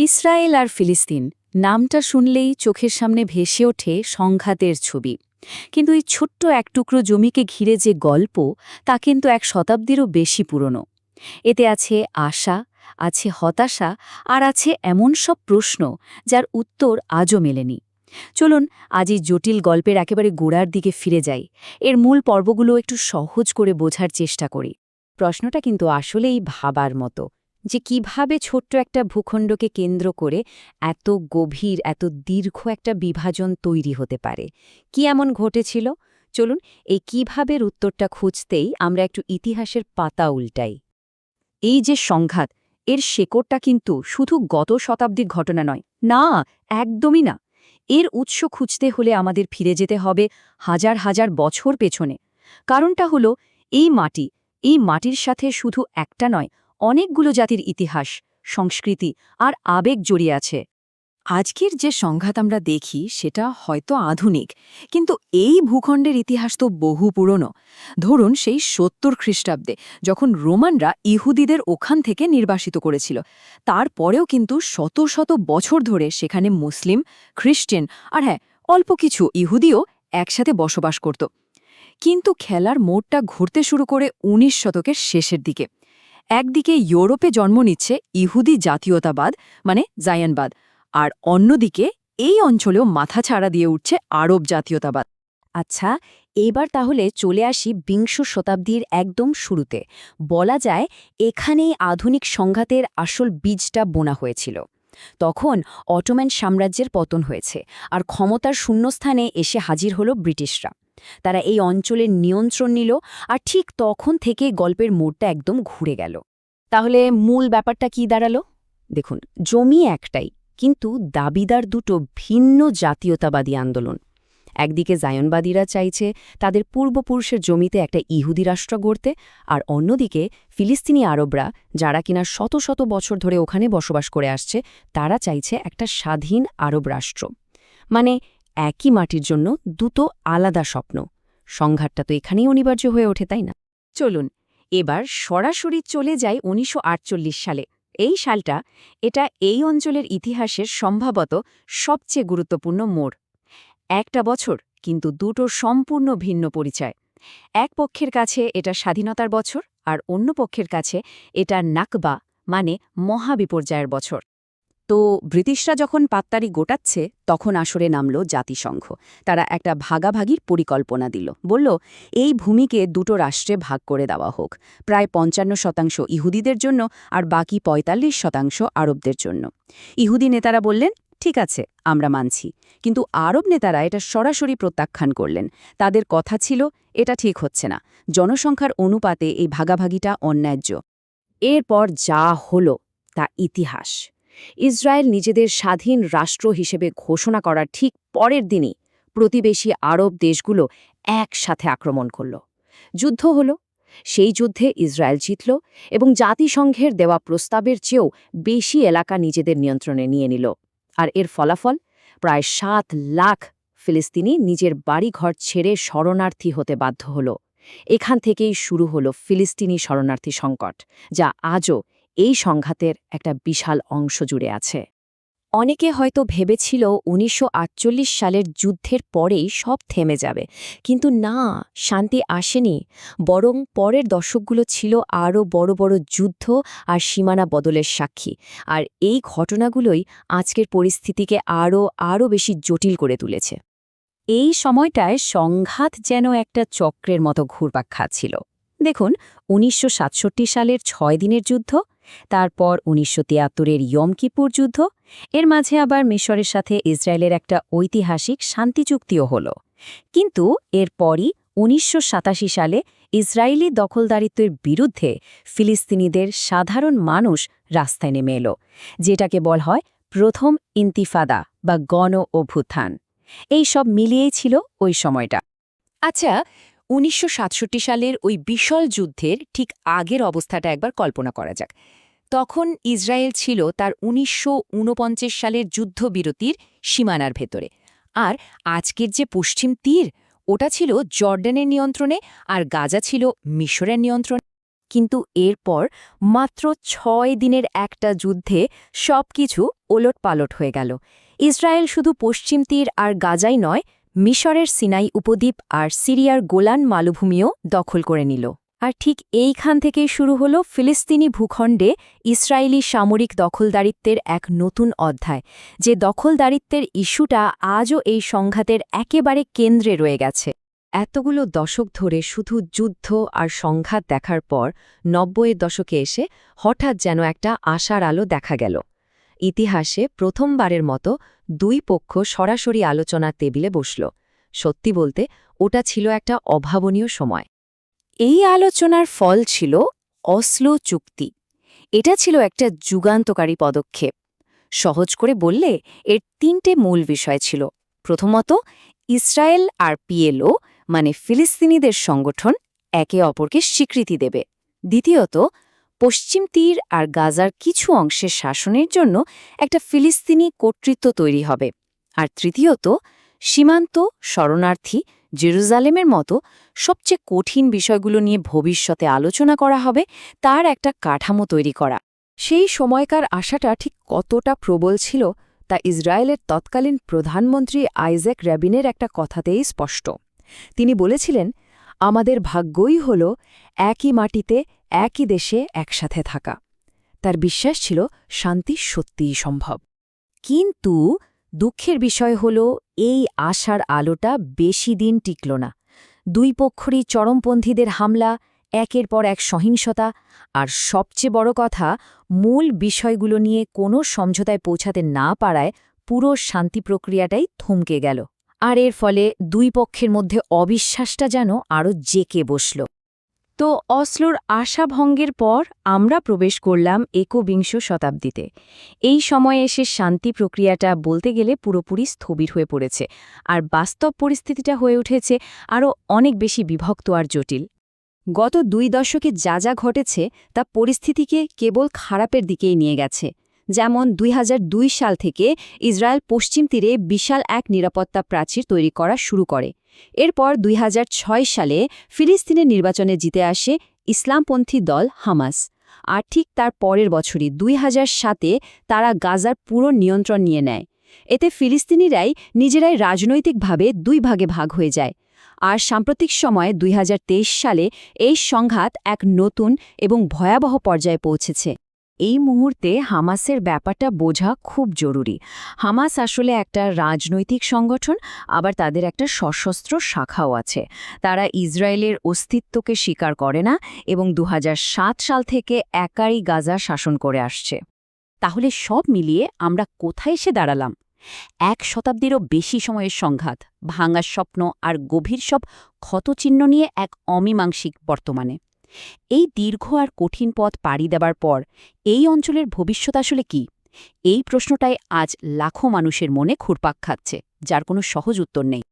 Israel আর ফিলিস্তিন নামটা শুনলেই চোখের সামনে ভেসে ওঠে সংঘাতের ছবি। কিন্তু এই ছোট্ট এক টুকরো জমিকে ঘিরে যে গল্প, তা কিন্তু এক শতাব্দীরও বেশি পুরনো। এতে আছে আশা, আছে হতাশা, আর আছে এমন সব প্রশ্ন যার উত্তর আজও মেলেনি। চলুন, আজ এই জটিল গল্পের একেবারে গোড়ার দিকে ফিরে যাই। এর মূল পর্বগুলো একটু সহজ করে বোঝার চেষ্টা করি। প্রশ্নটা কিন্তু আসলেই ভাবার মতো। যে কীভাবে ছোট্ট একটা ভূখণ্ডকে কেন্দ্র করে এত গভীর, এত দীর্ঘ একটা বিভাজন তৈরি হতে পারে। কি এমন ঘটেছিল? চলুন এই কিভাবের উত্তরটা খুঁজতেই আমরা একটু ইতিহাসের পাতা উল্টাই। এই যে সংঘাত, এর শেকড়টা কিন্তু শুধু গত শতাব্দীর ঘটনা নয়, না, একদমই না। এর উৎস খুঁজতে হলে আমাদের ফিরে যেতে হবে হাজার হাজার বছর পেছনে। কারণটা হলো, এই মাটি, এই মাটির সাথে শুধু একটা নয় অনেকগুলো জাতির ইতিহাস, সংস্কৃতি আর আবেগ জড়িয়ে আছে। আজকের যে সংঘাত আমরা দেখি সেটা হয়তো আধুনিক, কিন্তু এই ভূখণ্ডের ইতিহাস তো বহু পুরনো। ধরুন সেই সত্তর খ্রিস্টাব্দে যখন রোমানরা ইহুদিদের ওখান থেকে নির্বাসিত করেছিল, তারপরেও কিন্তু শত শত বছর ধরে সেখানে মুসলিম, খ্রিস্টান আর হ্যাঁ অল্প কিছু ইহুদিও একসাথে বসবাস করত। কিন্তু খেলার মোড়টা ঘুরতে শুরু করে উনিশ শতকের শেষের দিকে। একদিকে ইউরোপে জন্ম নিচ্ছে ইহুদি জাতীয়তাবাদ মানে জায়ানবাদ, আর অন্যদিকে এই অঞ্চলেও মাথা ছাড়া দিয়ে উঠছে আরব জাতীয়তাবাদ। আচ্ছা এবার তাহলে চলে আসি বিংশ শতাব্দীর একদম শুরুতে। বলা যায় এখানেই আধুনিক সংঘাতের আসল বীজটা বোনা হয়েছিল। তখন অটোম্যান সাম্রাজ্যের পতন হয়েছে, আর ক্ষমতার শূন্যস্থানে এসে হাজির হলো ব্রিটিশরা। তারা এই অঞ্চলের নিয়ন্ত্রণ নিল আর ঠিক তখন থেকে গল্পের মোড়টা একদম ঘুরে গেল। তাহলে মূল ব্যাপারটা কি দাঁড়াল? দেখুন, জমি একটাই, কিন্তু দাবিদার দুটো ভিন্ন জাতীয়তাবাদী আন্দোলন। একদিকে জায়নবাদীরা চাইছে তাদের পূর্বপুরুষের জমিতে একটা ইহুদি রাষ্ট্র গড়তে আর অন্যদিকে ফিলিস্তিনি আরবরা, যারা কিনা শত শত বছর ধরে ওখানে বসবাস করে আসছে, তারা চাইছে একটা স্বাধীন আরব রাষ্ট্র। মানে একই মাটির জন্য দুটো আলাদা স্বপ্ন। সংঘাতটা তো এখানেই অনিবার্য হয়ে ওঠে, তাই না? চলুন, এবার সরাসরি চলে যায় উনিশশো আটচল্লিশ সালে। এই সালটা এটা এই অঞ্চলের ইতিহাসের সম্ভবত সবচেয়ে গুরুত্বপূর্ণ মোড়। একটা বছর, কিন্তু দুটো সম্পূর্ণ ভিন্ন পরিচয়। এক পক্ষের কাছে এটা স্বাধীনতার বছর, আর অন্য পক্ষের কাছে এটা নাকবা মানে মহাবিপর্যয়ের বছর। তো ব্রিটিশরা যখন পাত্তারি গোটাচ্ছে, তখন আসরে নামল জাতিসংঘ। তারা একটা ভাগাভাগির পরিকল্পনা দিল। বলল, এই ভূমিকে দুটো রাষ্ট্রে ভাগ করে দেওয়া হোক। প্রায় পঞ্চান্ন শতাংশ ইহুদিদের জন্য আর বাকি ৪৫ শতাংশ আরবদের জন্য। ইহুদি নেতারা বললেন, ঠিক আছে, আমরা মানছি। কিন্তু আরব নেতারা এটা সরাসরি প্রত্যাখ্যান করলেন। তাদের কথা ছিল, এটা ঠিক হচ্ছে না। জনসংখ্যার অনুপাতে এই ভাগাভাগিটা অন্যায্য। এরপর যা হলো, তা ইতিহাস। ইসরায়েল নিজেদের স্বাধীন রাষ্ট্র হিসেবে ঘোষণা করার ঠিক পরের দিনই প্রতিবেশী আরব দেশগুলো একসাথে আক্রমণ করল। যুদ্ধ হল, সেই যুদ্ধে ইসরায়েল জিতল এবং জাতিসংঘের দেওয়া প্রস্তাবের চেয়েও বেশি এলাকা নিজেদের নিয়ন্ত্রণে নিয়ে নিল। আর এর ফলাফল? প্রায় সাত লাখ ফিলিস্তিনি নিজের বাড়িঘর ছেড়ে শরণার্থী হতে বাধ্য হল। এখান থেকেই শুরু হল ফিলিস্তিনি শরণার্থী সংকট, যা আজও এই সংঘাতের একটা বিশাল অংশ জুড়ে আছে। অনেকে হয়তো ভেবেছিল উনিশশো আটচল্লিশ সালের যুদ্ধের পরেই সব থেমে যাবে। কিন্তু না, শান্তি আসেনি। বরং পরের দশকগুলো ছিল আরও বড় বড় যুদ্ধ আর সীমানা বদলের সাক্ষী। আর এই ঘটনাগুলোই আজকের পরিস্থিতিকে আরও আরও বেশি জটিল করে তুলেছে। এই সময়টায় সংঘাত যেন একটা চক্রের মতো ঘুরপাক খাচ্ছিল। দেখুন, উনিশশো সাতষট্টি সালের ছয় দিনের যুদ্ধ তারপর উনিশশো তিয়াত্তরের ইয়ম কিপুর যুদ্ধ, এর মাঝে আবার মিশরের সাথে ইসরায়েলের একটা ঐতিহাসিক শান্তি চুক্তিও হল। কিন্তু এরপরই উনিশশো সাতাশি সালে ইসরায়েলি দখলদারিত্বের বিরুদ্ধে ফিলিস্তিনিদের সাধারণ মানুষ রাস্তায় নেমে এলো, যেটাকে বল হয় প্রথম ইন্তিফাদা বা গণ অভ্যুত্থান। এই সব মিলিয়েই ছিল ওই সময়টা। আচ্ছা উনিশশো সাতষট্টি সালের ওই বিশাল যুদ্ধের ঠিক আগের অবস্থাটা একবার কল্পনা করা যাক। তখন ইসরায়েল ছিল তার উনিশশো ঊনপঞ্চাশ সালের যুদ্ধবিরতির সীমানার ভেতরে। আর আজকের যে পশ্চিম তীর, ওটা ছিল জর্ডানের নিয়ন্ত্রণে আর গাজা ছিল মিশরের নিয়ন্ত্রণে। কিন্তু এরপর মাত্র ছয় দিনের একটা যুদ্ধে সবকিছু ওলটপালট হয়ে গেল। ইসরায়েল শুধু পশ্চিম তীর আর গাজাই নয় মিশরের সিনাই উপদ্বীপ আর সিরিয়ার গোলান মালভূমিও দখল করে নিল। আর ঠিক এইখান থেকেই শুরু হল ফিলিস্তিনি ভূখণ্ডে ইসরায়েলি সামরিক দখলদারিত্বের এক নতুন অধ্যায়, যে দখলদারিত্বের ইস্যুটা আজও এই সংঘাতের একেবারে কেন্দ্রে রয়ে গেছে। এতগুলো দশক ধরে শুধু যুদ্ধ আর সংঘাত দেখার পর নব্বইয়ের দশকে এসে হঠাৎ যেন একটা আশার আলো দেখা গেল। ইতিহাসে প্রথমবারের মতো দুই পক্ষ সরাসরি আলোচনার টেবিলে বসল। সত্যি বলতে, ওটা ছিল একটা অভাবনীয় সময়। এই আলোচনার ফল ছিল অসলো চুক্তি। এটা ছিল একটা যুগান্তকারী পদক্ষেপ। সহজ করে বললে, এর তিনটে মূল বিষয় ছিল। প্রথমত, ইসরায়েল আর পিএলও মানে ফিলিস্তিনিদের সংগঠন, একে অপরকে স্বীকৃতি দেবে। দ্বিতীয়ত পশ্চিম তীর আর গাজার কিছু অংশের শাসনের জন্য একটা ফিলিস্তিনি কর্তৃত্ব তৈরি হবে। আর তৃতীয়ত, সীমান্ত, শরণার্থী, জেরুজালেমের মতো সবচেয়ে কঠিন বিষয়গুলো নিয়ে ভবিষ্যতে আলোচনা করা হবে, তার একটা কাঠামো তৈরি করা। সেই সময়কার আশাটা ঠিক কতটা প্রবল ছিল, তা ইসরায়েলের তৎকালীন প্রধানমন্ত্রী আইজ্যাক র্যাবিনের একটা কথাতেই স্পষ্ট। তিনি বলেছিলেন আমাদের ভাগ্যই হল একই মাটিতে, একই দেশে একসাথে থাকা। তার বিশ্বাস ছিল শান্তি সত্যিই সম্ভব। কিন্তু দুঃখের বিষয় হল এই আশার আলোটা বেশি দিন টিকল না। দুই পক্ষরই চরমপন্থীদের হামলা, একের পর এক সহিংসতা, আর সবচেয়ে বড় কথা, মূল বিষয়গুলো নিয়ে কোনো সমঝোতায় পৌঁছাতে না পারায় পুরো শান্তি প্রক্রিয়াটাই থমকে গেল। আর এর ফলে দুই পক্ষের মধ্যে অবিশ্বাসটা যেন আরও জেকে বসল। তো অসলোর আশাভঙ্গের পর আমরা প্রবেশ করলাম একবিংশ শতাব্দীতে। এই সময়ে এসে শান্তি প্রক্রিয়াটা বলতে গেলে পুরোপুরি স্থবির হয়ে পড়েছে আর বাস্তব পরিস্থিতিটা হয়ে উঠেছে আরও অনেক বেশি বিভক্ত আর জটিল। গত দুই দশকে যা যা ঘটেছে তা পরিস্থিতিকে কেবল খারাপের দিকেই নিয়ে গেছে। যেমন দুই হাজার দুই সাল থেকে ইসরায়েল পশ্চিম তীরে বিশাল এক নিরাপত্তা প্রাচীর তৈরি করা শুরু করে। এরপর দুই হাজার ছয় সালে ফিলিস্তিনের নির্বাচনে জিতে আসে ইসলামপন্থী দল হামাস। আর ঠিক তার পরের বছরই দুই সাতে তারা গাজার পুরো নিয়ন্ত্রণ নিয়ে নেয়। এতে ফিলিস্তিনিরাই নিজেরাই রাজনৈতিকভাবে দুই ভাগে ভাগ হয়ে যায়। আর সাম্প্রতিক সময়ে দুই হাজার তেইশ সালে এই সংঘাত এক নতুন এবং ভয়াবহ পর্যায়ে পৌঁছেছে। এই মুহূর্তে হামাসের ব্যাপারটা বোঝা খুব জরুরি। হামাস আসলে একটা রাজনৈতিক সংগঠন, আবার তাদের একটা সশস্ত্র শাখাও আছে। তারা ইসরায়েলের অস্তিত্বকে স্বীকার করে না এবং দু হাজার সাত সাল থেকে একাই গাজা শাসন করে আসছে। তাহলে সব মিলিয়ে আমরা কোথায় এসে দাঁড়ালাম? এক শতাব্দীরও বেশি সময়ের সংঘাত ভাঙার স্বপ্ন আর গভীর সব ক্ষতচিহ্ন নিয়ে এক অমীমাংসিক বর্তমানে। এই দীর্ঘ আর কঠিন পথ পাড়ি দেবার পর এই অঞ্চলের ভবিষ্যৎ আসলে কি? এই প্রশ্নটাই আজ লাখো মানুষের মনে ঘুরপাক খাচ্ছে, যার কোনো সহজ উত্তর নেই।